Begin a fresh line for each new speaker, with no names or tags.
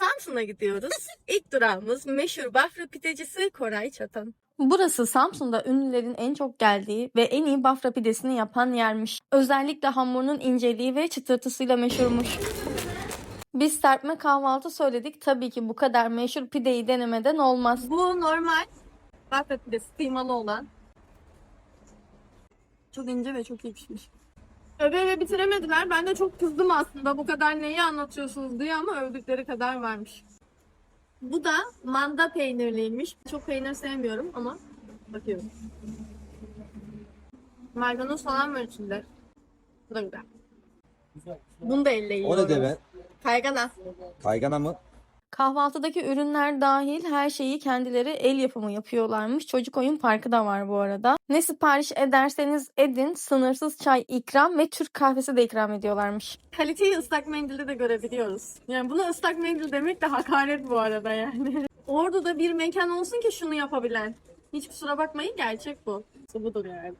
Samsun'a gidiyoruz. İlk durağımız meşhur Bafra pidecisi Koray Çatan.
Burası Samsun'da ünlülerin en çok geldiği ve en iyi bafra pidesini yapan yermiş. Özellikle hamurunun inceliği ve çıtırtısıyla meşhurmuş. Biz serpme kahvaltı söyledik. Tabii ki bu kadar meşhur pideyi denemeden olmaz.
Bu normal Bafra pidesi kıymalı olan. Çok ince ve çok iyi pişmiş. Öve öve bitiremediler. Ben de çok kızdım aslında bu kadar neyi anlatıyorsunuz diye ama övdükleri kadar varmış. Bu da manda peynirliymiş. Çok peynir sevmiyorum ama bakıyorum. Maydanoz falan var içinde. Bu da güzel. Bunu da elle
O
yiyorum.
ne demek?
Kaygana.
Kaygana mı?
Kahvaltıdaki ürünler dahil her şeyi kendileri el yapımı yapıyorlarmış. Çocuk oyun parkı da var bu arada. Ne sipariş ederseniz edin sınırsız çay ikram ve Türk kahvesi de ikram ediyorlarmış.
Kaliteyi ıslak mendilde de görebiliyoruz. Yani buna ıslak mendil demek de hakaret bu arada yani. Ordu'da bir mekan olsun ki şunu yapabilen. Hiç kusura bakmayın gerçek bu. Budur yani.